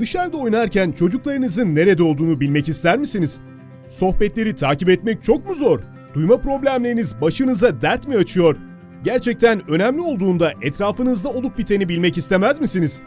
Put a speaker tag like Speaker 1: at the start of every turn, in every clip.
Speaker 1: Dışarıda oynarken çocuklarınızın nerede olduğunu bilmek ister misiniz? Sohbetleri takip etmek çok mu zor? Duyma problemleriniz başınıza dert mi açıyor? Gerçekten önemli olduğunda etrafınızda olup biteni bilmek istemez misiniz?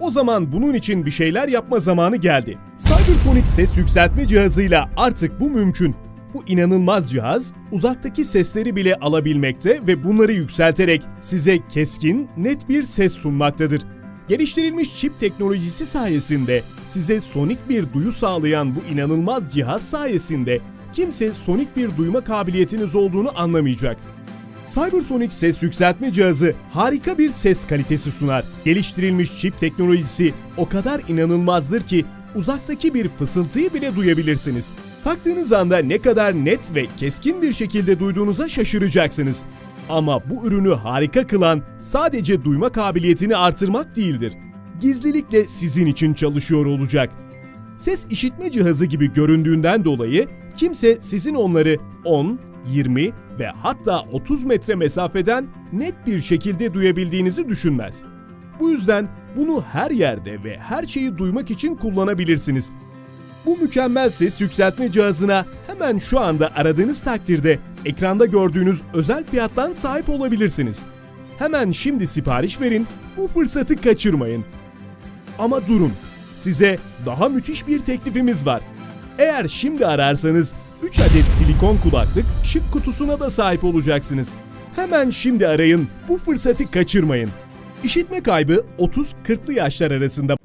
Speaker 1: O zaman bunun için bir şeyler yapma zamanı geldi. Cybersonic ses yükseltme cihazıyla artık bu mümkün. Bu inanılmaz cihaz uzaktaki sesleri bile alabilmekte ve bunları yükselterek size keskin, net bir ses sunmaktadır. Geliştirilmiş çip teknolojisi sayesinde size sonik bir duyu sağlayan bu inanılmaz cihaz sayesinde kimse sonik bir duyma kabiliyetiniz olduğunu anlamayacak. Cybersonic ses yükseltme cihazı harika bir ses kalitesi sunar. Geliştirilmiş çip teknolojisi o kadar inanılmazdır ki uzaktaki bir fısıltıyı bile duyabilirsiniz. Taktığınız anda ne kadar net ve keskin bir şekilde duyduğunuza şaşıracaksınız. Ama bu ürünü harika kılan sadece duyma kabiliyetini artırmak değildir. Gizlilikle sizin için çalışıyor olacak. Ses işitme cihazı gibi göründüğünden dolayı kimse sizin onları 10, 20 ve hatta 30 metre mesafeden net bir şekilde duyabildiğinizi düşünmez. Bu yüzden bunu her yerde ve her şeyi duymak için kullanabilirsiniz. Bu mükemmel ses yükseltme cihazına hemen şu anda aradığınız takdirde ekranda gördüğünüz özel fiyattan sahip olabilirsiniz. Hemen şimdi sipariş verin, bu fırsatı kaçırmayın. Ama durun, size daha müthiş bir teklifimiz var. Eğer şimdi ararsanız 3 adet silikon kulaklık şık kutusuna da sahip olacaksınız. Hemen şimdi arayın, bu fırsatı kaçırmayın. İşitme kaybı 30-40'lı yaşlar arasında